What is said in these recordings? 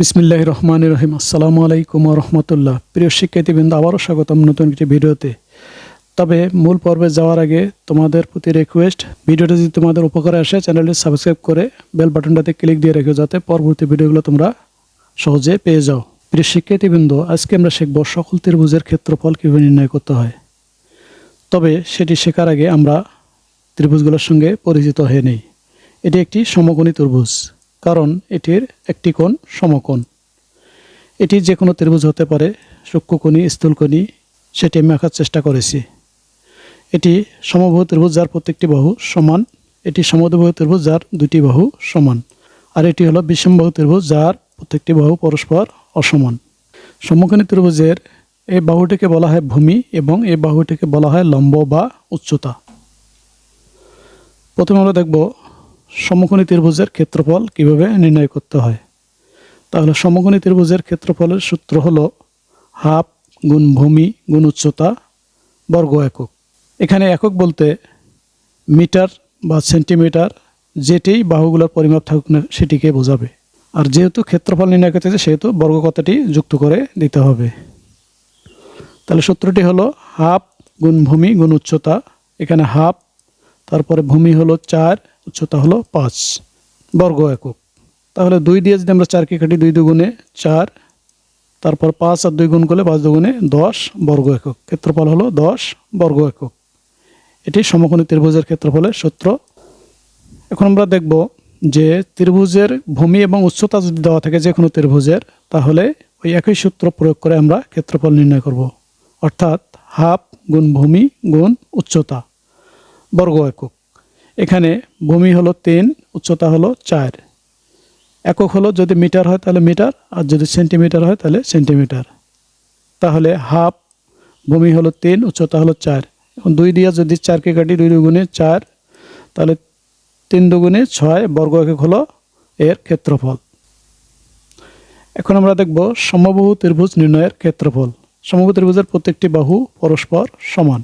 বিসমিল্লাহ রহমান রহিম। আসসালামু আলাইকুম রহমতুল্লাহ। প্রিয় শিক্ষার্থীবৃন্দ, আবারও স্বাগতম নতুন একটি ভিডিওতে। তবে মূল পর্বে যাওয়ার আগে তোমাদের প্রতি রিকোয়েস্ট ভিডিওটা যদি তোমাদের উপকারে আসে, চ্যানেলটি সাবস্ক্রাইব করে বেল বাটনটাতে ক্লিক দিয়ে রেখো, যাতে পরবর্তী ভিডিওগুলো তোমরা সহজে পেয়ে যাও। প্রিয় শিক্ষার্থীবৃন্দ, আজকে আমরা শিখব সকল ত্রিভুজের ক্ষেত্রফল কীভাবে নির্ণয় করতে হয়। তবে সেটি শেখার আগে আমরা ত্রিভুজগুলোর সঙ্গে পরিচিত হয়ে নেই। এটি একটি সমকোণী ত্রিভুজ। কারণ এটির একটি কোণ সমকোণ। এটি যে কোনো ত্রিভুজ হতে পারে, সূক্ষ্মকোণী, স্থূলকোণী, সেটি আমি আঁকার চেষ্টা করেছি। এটি সমবাহু ত্রিভুজ যার প্রত্যেকটি বাহু সমান, এটি সমদ্বিবাহু ত্রিভুজ যার দুটি বাহু সমান, আর এটি হলো বিষমবাহু ত্রিভুজ যার প্রত্যেকটি বাহু পরস্পর অসমান। সমকোণী ত্রিভুজের এই বাহুটিকে বলা হয় ভূমি এবং এই বাহুটিকে বলা হয় লম্ব বা উচ্চতা। প্রথমে আমরা দেখব সমকোণী ত্রিভুজের ক্ষেত্রফল কীভাবে নির্ণয় করতে হয়? তাহলে সমকোণী ত্রিভুজের ক্ষেত্রফলের সূত্র হলো হাফ গুণ ভূমি গুণ উচ্চতা বর্গ একক। এখানে একক বলতে মিটার বা সেন্টিমিটার যেটি বাহুগুলোর পরিমাপ থাকুক না, সেটিকে বোঝাবে। আর যেহেতু ক্ষেত্রফল নির্ণয় করতে সেহেতু বর্গ কথাটি যুক্ত করে দিতে হবে। তাহলে সূত্রটি হলো হাফ গুণ ভূমি গুণ উচ্চতা। এখানে হাফ, তারপরে ভূমি হলো চার উচ্চতা হলো পাঁচ বর্গ একক। তাহলে দুই দিয়ে যদি আমরা চারকে কাটি দুই দুগুণে চার, তারপর পাঁচ আর দুই গুণ করলে পাঁচ দুগুণে দশ বর্গ একক। ক্ষেত্রফল হলো দশ বর্গ একক। এটি সমকোণী ত্রিভুজের ক্ষেত্রফলের সূত্র। এখন আমরা দেখব যে ত্রিভুজের ভূমি এবং উচ্চতা যদি দেওয়া থাকে যে কোনো ত্রিভুজের, তাহলে ওই একই সূত্র প্রয়োগ করে আমরা ক্ষেত্রফল নির্ণয় করব। অর্থাৎ হাফ গুণ ভূমি গুণ উচ্চতা বর্গ একক। এখানে ভূমি হলো তিন, উচ্চতা হলো চার। একক হলো যদি মিটার হয় তাহলে মিটার, আর যদি সেন্টিমিটার হয় তাহলে সেন্টিমিটার। তাহলে হাফ, ভূমি হলো তিন, উচ্চতা হলো চার। এখন দুই দিয়ে যদি চারকে কাটি, দুই দুগুণে চার, তাহলে তিন দুগুণে ছয় বর্গ একক হলো এর ক্ষেত্রফল। এখন আমরা দেখব সমবাহু ত্রিভুজ নির্ণয়ের ক্ষেত্রফল। সমবাহু ত্রিভুজের প্রত্যেকটি বাহু পরস্পর সমান।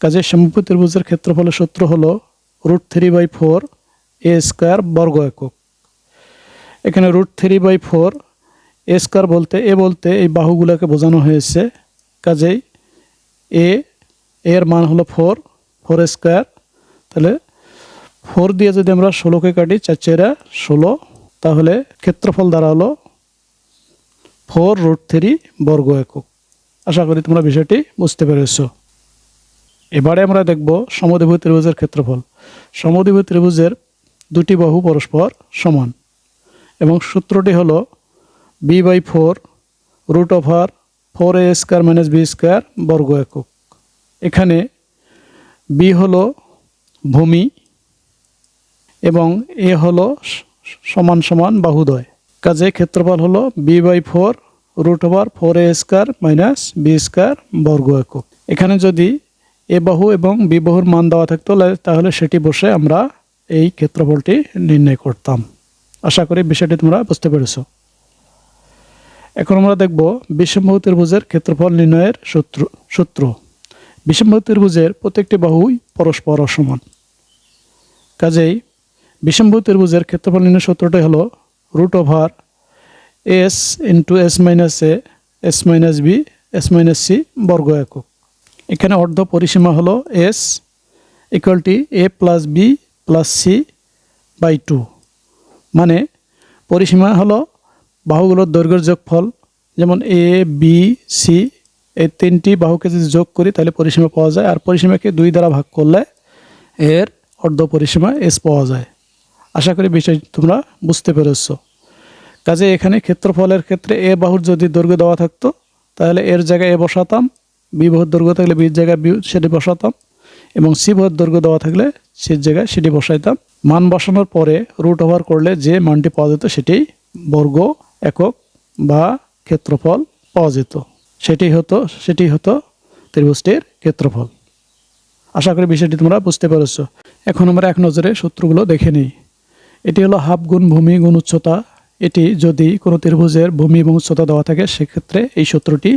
কাজে সমবাহু ত্রিভুজের ক্ষেত্রফলের সূত্র হলো root three by four A square বর্গ একক। এখানে root three by four A square বলতে এ বলতে এই বাহুগুলোকে বোঝানো হয়েছে। কাজেই এ এর মান হলো ফোর ফোর স্কোয়ার তাহলে ফোর দিয়ে যদি আমরা ষোলোকে কাটি, চার চেরা ষোলো, তাহলে ক্ষেত্রফল হলো ফোর রুট থ্রি বর্গ একক। আশা করি তোমরা বিষয়টি বুঝতে পেরেছ। এবারে আমরা দেখব সমদ্বিভু ত্রিভুজের ক্ষেত্রফল। সমদ্বিভু ত্রিভুজের দুটি বাহু পরস্পর সমান। এবং সূত্রটি হলো B by four root over four A square minus B square বর্গ একক। এখানে বি হলো ভূমি এবং এ হলো সমান সমান বাহুদয়। কাজে ক্ষেত্রফল হলো B by four root over four A square minus B square বর্গ একক। এখানে যদি এ বাহু এবং বি বাহুর মান দেওয়া থাকতো তাহলে সেটি বসে আমরা এই ক্ষেত্রফলটি নির্ণয় করতাম। আশা করি বিষয়টি তোমরা বুঝতে পেরেছ। এখন আমরা দেখব বিষমবাহু ত্রিভুজের ক্ষেত্রফল নির্ণয়ের সূত্র সূত্র। বিষমবাহু ত্রিভুজের প্রত্যেকটি বাহুই পরস্পর অসমান কাজেই বিষমবাহু ত্রিভুজের ক্ষেত্রফল নির্ণয় সূত্রটি হলো root over S into S minus A, S minus B, S minus C বর্গ একক। এখানে অর্ধ পরিসীমা হলো S equal to A plus B plus C by two মানে পরিসীমা হলো বাহুগুলোর দৈর্ঘ্যের যোগফল। যেমন এ বি সি এই তিনটি বাহুকে যদি যোগ করি, তাহলে পরিসীমা পাওয়া যায়। আর পরিসীমাকে দুই দ্বারা ভাগ করলে এর অর্ধ পরিসীমা এস পাওয়া যায়। আশা করি বিষয় তোমরা বুঝতে পেরেছ। কাজে এখানে ক্ষেত্রফলের ক্ষেত্রে এ বাহুর যদি দৈর্ঘ্য দেওয়া থাকতো, তাহলে এর জায়গায় এ বসাতাম। বি বাহুর দৈর্ঘ্য থাকলে বির জায়গায় বি সেটি বসাতাম এবং সি বাহুর দৈর্ঘ্য দেওয়া থাকলে সির জায়গায় সেটি বসাইতাম। মান বসানোর পরে রুট ওভার করলে যে মানটি পাওয়া যেত সেটি বর্গ, একক বা ক্ষেত্রফল পাওয়া যেত। সেটি হতো সেটি হতো ত্রিভুজটির ক্ষেত্রফল। আশা করি বিষয়টি তোমরা বুঝতে পেরেছ। এখন আমরা এক নজরে সূত্রগুলো দেখে নিই। এটি হলো হাফ গুণ ভূমি গুণ উচ্চতা। এটি যদি কোনো ত্রিভুজের ভূমি এবং উচ্চতা দেওয়া থাকে, সেক্ষেত্রে এই সূত্রটি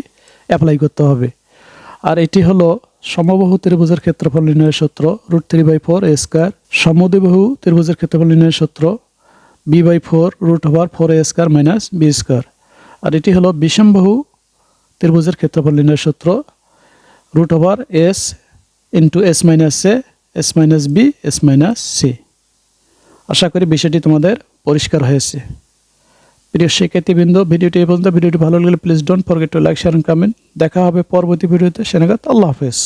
অ্যাপ্লাই করতে হবে। আর এটি হলো সমবাহু ত্রিভুজের ক্ষেত্রফল নির্ণয়ের সূত্র, root three by four A square. সমদ্বিবাহু ত্রিভুজের ক্ষেত্রফল নির্ণয়ের সূত্র, B by four root over four A square minus B square. আর এটি হলো বিষমবাহু ত্রিভুজের ক্ষেত্রফল নির্ণয়ের সূত্র, root over S into S minus A, S minus B, S minus C. আশা করি বিষয়টি তোমাদের পরিষ্কার হয়েছে। প্রিয় শিক্ষার্থীবৃন্দ ভিডিওটি এই পর্যন্ত। ভিডিওটি ভালো লাগলে please don't forget to like share comment দেখা হবে পরবর্তী ভিডিওতে। সেনাগাত আল্লাহ হাফেজ।